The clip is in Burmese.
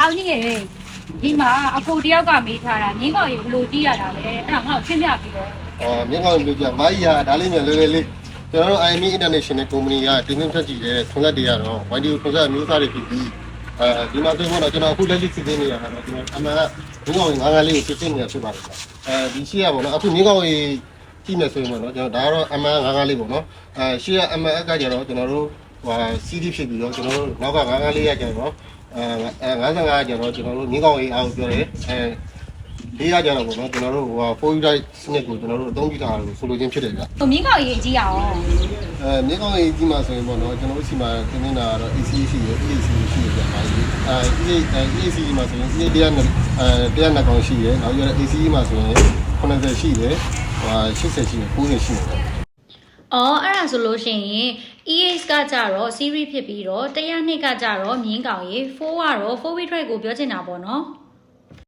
အောင်ကြီးရေဒီမှာအကိုတယောက်ကမေးထားတာငင်းကောင်ရေဘယ်လိုကြည့်ရတာလဲအဲ့ဒါငါ့ကိုရှင်းပြပြီးတော့အော်မြင်းကောင်းပြောပြမာကြီးကဒါလေးမြန်လေးလေးလေးကျွန်တော်တို့ IME International Company ကတင်သွင်းဖြတ်ကြည့်တဲ့ထွန်သက်တွေကတော့ YDO ထွန်သက်အမျိုးအစားတွေဖြစ်ပြီးအဲဒီမှာဆိုတော့ကျွန်တော်အခုလက်ရှိစစ်သေးနေတာကတော့ကျွန်တော်အမှန်ကမြင်းကောင်းငါးငါးလေးကိုစစ်စစ်နေတာဖြစ်ပါတယ်အဲဒီရှိရပါတော့အခုမြင်းကောင်းရေကြည့်မယ်ဆိုရင်ပေါ့နော်ကျွန်တော်ဒါကတော့အမှန်ငါးငါးလေးပေါ့နော်အဲရှိရအမှန်အကကြတော့ကျွန်တော်တို့ဟို CD ဖြစ်ပြီးတော့ကျွန်တော်တို့နောက်ကငါးငါးလေးရကြတော့ အဲ55ကျတော့ကျွန်တော်တို့မြင်းကောင်းရေအားကိုပြောတယ်အဲလေးရကြတော့ပေါ့နော်ကျွန်တော်တို့ဟိုဟာ 4U drive စနစ်ကိုကျွန်တော်တို့အသုံးပြုထားတာလို့ဆိုလိုချင်းဖြစ်တယ်ဗျဟိုငင်းကောင်ရေကြည့်ရအောင်အဲမြေကောင်းရေးကြီးမှာဆိုရင်ပေါ့နော်ကျွန်တော်တို့စီမှာသင်နေတာကတော့ AC ရှိတယ် AC ရှိတယ်ဗျပါကြီးအဲ AC မှာဆိုရင် AC တရားနဲ့အဲတရားနဲ့ကောင်ရှိတယ်နောက်ကျတော့ AC မှာဆိုရင်90ရှိတယ်ဟို80ရှိတယ်90ရှိတယ်ဗျ။ အော်အဲ့ဒါဆိုလို့ရှိရင် EH ကကြတော့ series ဖြစ်ပြီးတော့102ကကြတော့မြင်းကောင်ရေ4ကတော့4 wheel drive ကိုပြောချင်တာပေါ့နော်။